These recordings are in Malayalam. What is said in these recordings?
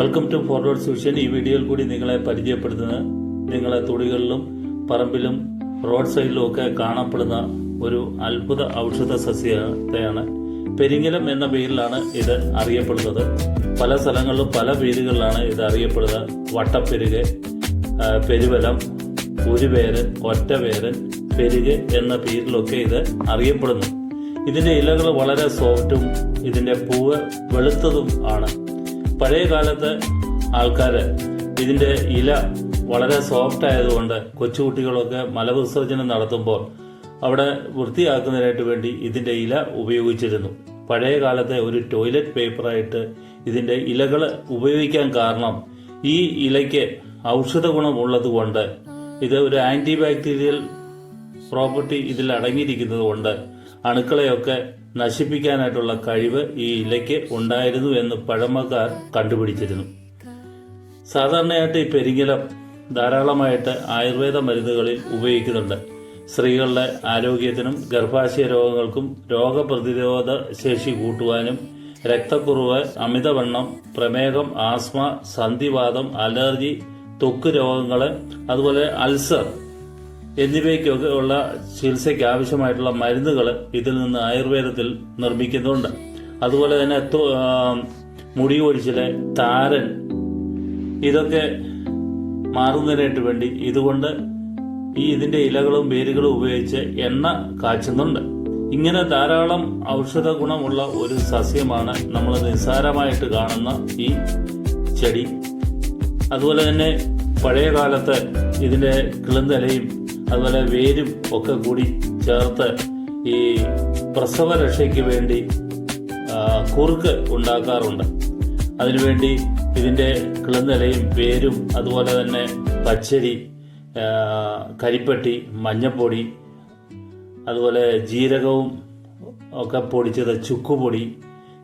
വെൽക്കം ടു ഫോർവേഡ് സൊല്യൂഷൻ ഈ വീഡിയോയിൽ കൂടി നിങ്ങളെ പരിചയപ്പെടുത്തുന്നത് നിങ്ങളെ തൊടികളിലും പറമ്പിലും റോഡ് സൈഡിലും ഒക്കെ കാണപ്പെടുന്ന ഒരു അത്ഭുത ഔഷധ സസ്യത്തെയാണ് പെരിങ്ങലം എന്ന പേരിലാണ് ഇത് അറിയപ്പെടുന്നത്. പല സ്ഥലങ്ങളിലും പല പേരുകളിലാണ് ഇത് അറിയപ്പെടുന്നത്. വട്ടപ്പെരുക് പെരുവലം ഉരുവേര് ഒറ്റവേരൻ പെരുക് എന്ന പേരിലൊക്കെ ഇത് അറിയപ്പെടുന്നു. ഇതിന്റെ ഇലകൾ വളരെ സോഫ്റ്റും ഇതിന്റെ പൂവ് വെളുത്തതും ആണ്. പഴയ കാലത്ത് ആൾക്കാർ ഇതിന്റെ ഇല വളരെ സോഫ്റ്റ് ആയതുകൊണ്ട് കൊച്ചുകുട്ടികളൊക്കെ മലവിസർജനം നടത്തുമ്പോൾ അവിടെ വൃത്തിയാക്കുന്നതിനായിട്ട് വേണ്ടി ഇതിന്റെ ഇല ഉപയോഗിച്ചിരുന്നു. പഴയ കാലത്തെ ഒരു ടോയ്ലറ്റ് പേപ്പറായിട്ട് ഇതിന്റെ ഇലകൾ ഉപയോഗിക്കാൻ കാരണം ഈ ഇലയ്ക്ക് ഔഷധ ഗുണമുള്ളത് കൊണ്ട് ഇത് ഒരു ആന്റി ബാക്ടീരിയൽ പ്രോപ്പർട്ടി ഇതിൽ അടങ്ങിയിരിക്കുന്നത് കൊണ്ട് അണുക്കളെയൊക്കെ നശിപ്പിക്കാനായിട്ടുള്ള കഴിവ് ഈ ഇലയ്ക്ക് ഉണ്ടായിരുന്നു എന്ന് പഴമക്കാർ കണ്ടുപിടിച്ചിരുന്നു. സാധാരണയായിട്ട് ഈ പെരിങ്ങലം ധാരാളമായിട്ട് ആയുർവേദ മരുന്നുകളിൽ ഉപയോഗിക്കുന്നുണ്ട്. സ്ത്രീകളുടെ ആരോഗ്യത്തിനും ഗർഭാശയ രോഗങ്ങൾക്കും രോഗപ്രതിരോധ ശേഷി കൂട്ടുവാനും രക്തക്കുറവ് അമിതവണ്ണം പ്രമേഹം ആസ്മ സന്ധിവാതം അലർജി ത്വക്ക് രോഗങ്ങൾ അതുപോലെ അൾസർ എന്നിവയ്ക്കൊക്കെ ഉള്ള ചികിത്സയ്ക്ക് ആവശ്യമായിട്ടുള്ള മരുന്നുകൾ ഇതിൽ നിന്ന് ആയുർവേദത്തിൽ നിർമ്മിക്കുന്നുണ്ട്. അതുപോലെ തന്നെ മുടി ഒഴിച്ചിൽ താരൻ ഇതൊക്കെ മാറുന്നതിനായിട്ട് വേണ്ടി ഇതുകൊണ്ട് ഈ ഇതിന്റെ ഇലകളും വേരുകളും ഉപയോഗിച്ച് എണ്ണ കാച്ചുന്നുണ്ട്. ഇങ്ങനെ ധാരാളം ഔഷധ ഗുണമുള്ള ഒരു സസ്യമാണ് നമ്മൾ നിസ്സാരമായിട്ട് കാണുന്ന ഈ ചെടി. അതുപോലെ തന്നെ പഴയ കാലത്ത് ഇതിന്റെ കിളുന്തലയും അതുപോലെ വേരും ഒക്കെ കൂടി ചേർത്ത് ഈ പ്രസവ രക്ഷയ്ക്ക് വേണ്ടി കുറുക്ക് ഉണ്ടാക്കാറുണ്ട്. അതിനുവേണ്ടി ഇതിന്റെ കിളനിലയും വേരും അതുപോലെ തന്നെ പച്ചരി കരിപ്പട്ടി മഞ്ഞപ്പൊടി അതുപോലെ ജീരകവും ഒക്കെ പൊടിച്ചത് ചുക്കുപൊടി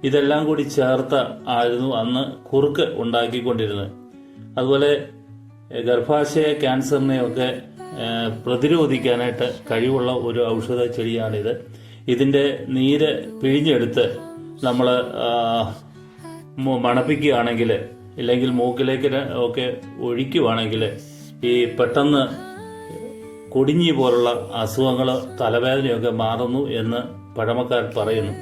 ഇതെല്ലാം കൂടി ചേർത്ത് ആയിരുന്നു അന്ന് കുറുക്ക് ഉണ്ടാക്കിക്കൊണ്ടിരുന്നത്. അതുപോലെ ഗർഭാശയ ക്യാൻസറിനെയൊക്കെ പ്രതിരോധിക്കാനായിട്ട് കഴിവുള്ള ഒരു ഔഷധ ചെടിയാണിത്. ഇതിന്റെ നീര് പിഴിഞ്ഞെടുത്ത് നമ്മൾ മണപ്പിക്കുകയാണെങ്കിൽ ഇല്ലെങ്കിൽ മൂക്കിലേക്ക് ഒക്കെ ഒഴിക്കുവാണെങ്കിൽ ഈ പെട്ടെന്ന് കൊടിഞ്ഞി പോലുള്ള അസുഖങ്ങൾ തലവേദനയൊക്കെ മാറുന്നു എന്ന് പഴമക്കാർ പറയുന്നു.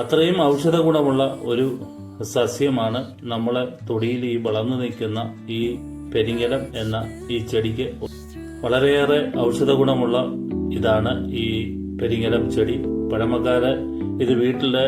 അത്രയും ഔഷധ ഗുണമുള്ള ഒരു സസ്യമാണ് നമ്മളെ തൊടിയിൽ ഈ വളർന്നു നിൽക്കുന്ന ഈ പെരിങ്ങലം എന്ന ഈ ചെടിക്ക് വളരെയേറെ ഔഷധ ഗുണമുള്ള ഇതാണ് ഈ പെരിങ്ങലം ചെടി. പഴമക്കാര് ഇത് വീട്ടിലെ